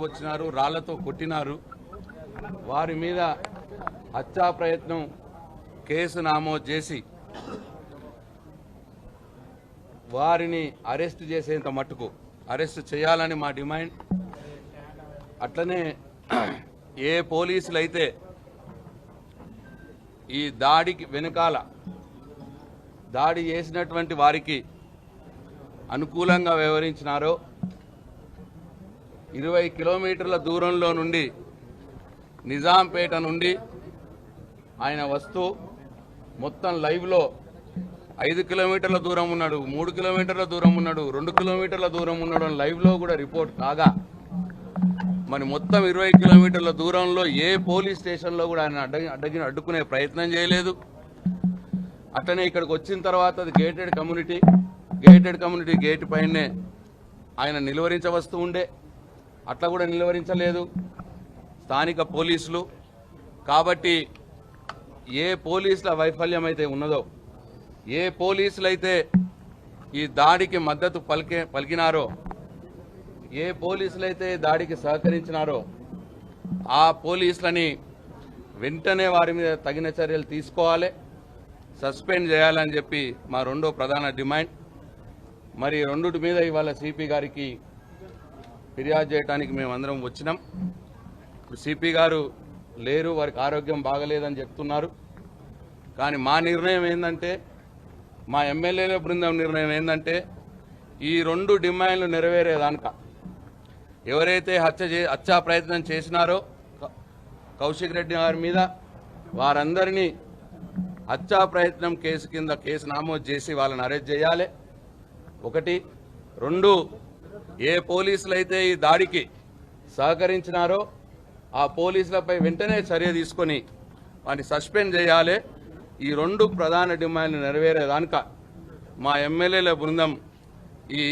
వచ్చినారు రాళ్ళతో కొట్టినారు. వారి మీద హత్యా ప్రయత్నం కేసు నమోదు చేసి వారిని అరెస్ట్ చేసేంత మట్టుకు అరెస్ట్ చేయాలని మా డిమాండ్. అట్లనే ఏ పోలీసులు అయితే ఈ దాడికి వెనుకాల దాడి చేసినటువంటి వారికి అనుకూలంగా వ్యవహరించినారో ఇరవై కిలోమీటర్ల దూరంలో నుండి నిజాంపేట నుండి ఆయన వస్తూ మొత్తం లైవ్లో ఐదు కిలోమీటర్ల దూరం ఉన్నాడు మూడు కిలోమీటర్ల దూరం ఉన్నాడు రెండు కిలోమీటర్ల దూరం ఉన్నాడు అని లైవ్లో కూడా రిపోర్ట్ కాగా మరి మొత్తం ఇరవై కిలోమీటర్ల దూరంలో ఏ పోలీస్ స్టేషన్లో కూడా ఆయన అడ్డ అడ్డగిన అడ్డుకునే ప్రయత్నం చేయలేదు. అట్లనే ఇక్కడికి వచ్చిన తర్వాత అది gated community gated community gate పైనే ఆయన నిలువరించవస్తూ ఉండే. అట్లా కూడా నిలువరించలేదు. స్థానిక పోలీసులు. కాబట్టి ఏ పోలీసుల వైఫల్యం అయితే ఉన్నదో ఏ పోలీసులు అయితే ఈ దాడికి మద్దతు పలికే పలికినారో ఏ పోలీసులు అయితే దాడికి సహకరించినారో ఆ పోలీసులని వెంటనే వారి మీద తగిన చర్యలు తీసుకోవాలి. సస్పెండ్ చేయాలని చెప్పి మా రెండో ప్రధాన డిమాండ్. మరి రెండుటి మీద ఇవాళ సిపి గారికి ఫిర్యాదు చేయడానికి మేమందరం వచ్చినాం. ఇప్పుడు సిపి గారు లేరు వారికి ఆరోగ్యం బాగలేదని చెప్తున్నారు. కానీ మా నిర్ణయం ఏంటంటే మా ఎమ్మెల్యేల బృందం నిర్ణయం ఏంటంటే ఈ రెండు డిమాండ్లు నెరవేరేదానిక. ఎవరైతే హత్య చే హత్యా ప్రయత్నం చేసినారో కౌశిక్ రెడ్డి గారి మీద వారందరినీ హత్యా ప్రయత్నం కేసు కింద కేసు నమోదు చేసి వాళ్ళని అరెస్ట్ చేయాలి. ఒకటి. రెండు. ఏ పోలీసులు అయితే ఈ దాడికి సహకరించినారో ఆ పోలీసులపై వెంటనే చర్య తీసుకొని వాటిని సస్పెండ్ చేయాలి. ఈ రెండు ప్రధాన డిమాండ్లు నెరవేరేదానిక మా ఎమ్మెల్యేల బృందం ఈ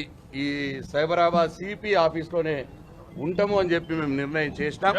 ఈ సైబరాబాద్ సిపి ఆఫీస్లోనే ఉంటాము అని చెప్పి మేము నిర్ణయం చేసినాం.